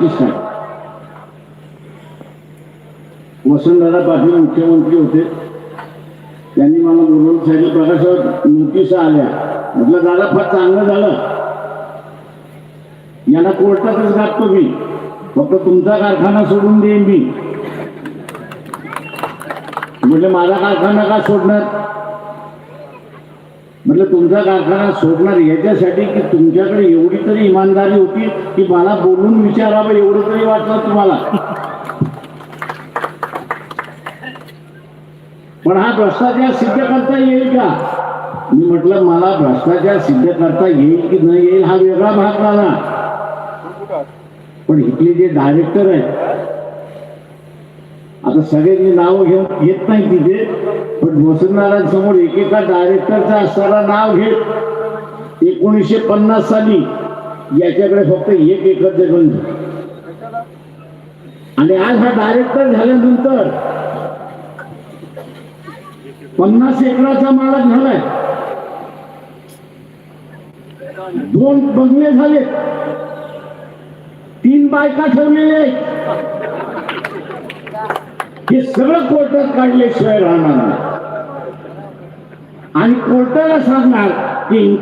Notice Vasantdada Patil मुख्यमंत्री होते. त्यांनी मला बोलवून साहेब प्रकाशावर नोटीस आल्या. म्हटलं दादा फार चांगलं झालं. यांना कोर्टातच गाठतो मी. फक्त तुमचा कारखाना सोडून देईन मी. म्हटलं माझा कारखाना का सोडणार? म्हटलं तुमचा कारखाना सोडणार याच्यासाठी की तुमच्याकडे एवढी तरी इमानदारी होती की मला बोलून विचारावं एवढं तरी वाटलं तुम्हाला? पण हा भ्रष्टाचार सिद्ध करता येईल का? मी म्हटलं मला भ्रष्टाचार सिद्ध करता येईल की न येईल हा वेगळा भाग झाला पण इथले जे डायरेक्टर आहेत आता सगळ्यांनी नाव घेऊन येत नाही तिथे. पण एकेका डायरेक्टरचा असताना नाव घेत एकोणीसशे पन्नास साली याच्याकडे फक्त एक एकर जमीन आणि आज हा डायरेक्टर झाल्यानंतर पन्नास एकराचा मालक झालाय. दोन बंगले झाले तीन बायका ठेवलेले आहेत. हे सगळं कोर्टात काढल्याशिवाय राहणार आणि कोर्टाला सांगणार की